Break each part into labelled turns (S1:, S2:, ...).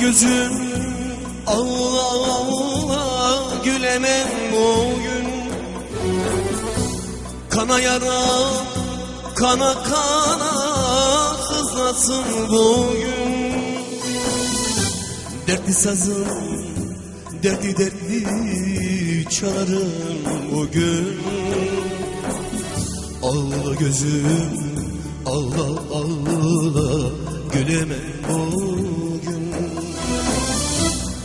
S1: gözüm Allah Allah gülemem bugün Kana yara kana kana sızlasın bugün Dertli sazım dertli dertli çalarım bugün Allah gözüm Allah Allah gülemem bugün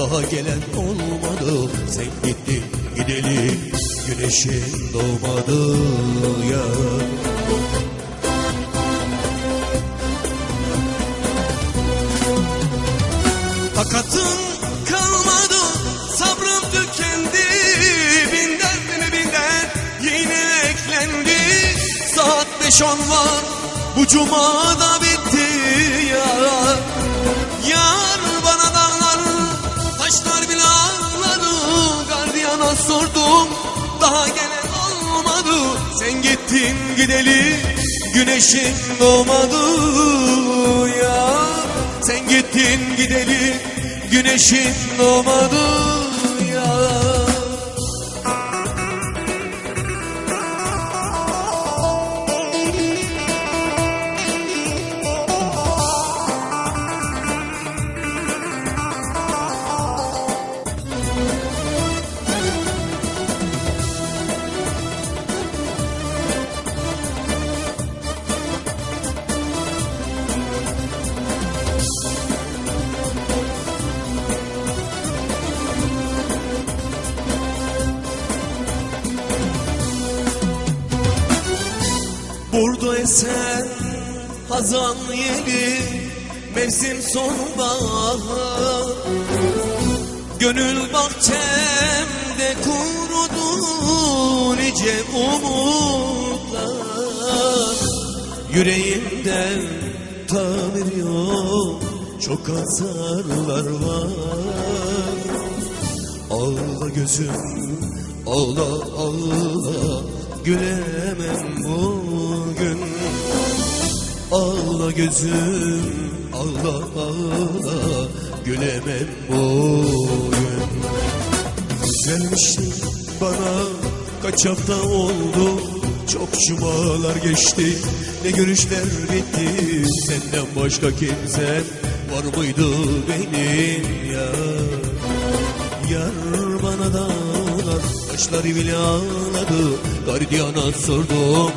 S1: daha gelen olmadı. Sen gittin gideli güneşin doğmadı ya. Takatım kalmadı sabrım tükendi. Bin derdine bin yine eklendi. Saat beş on var bu cuma da gittin gideli güneşin doğmadı ya. Sen gittin gideli güneşin doğmadı Burada esen hazan yeri Mevsim sonbahar Gönül bahçemde kurudu nice umutlar. Yüreğimden tamir yok Çok hasarlar var. Ağla gözüm ağla ağla Gülemem bugün. Ağla gözüm ağla ağla. Gülemem bugün. Güzelmiştin bana kaç hafta oldu? Çok cumalar geçti. Ne görüşler bitti? Senden başka kimsen var mıydı benim ya? Yar bana dağlar taşları bile ağladı Gardiyana sordum.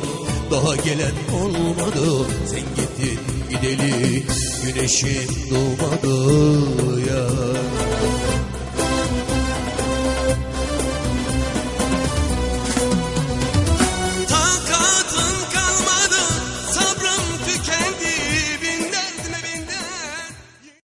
S1: Daha gelen olmadı Sen gittin gideli güneşin doğmadı ya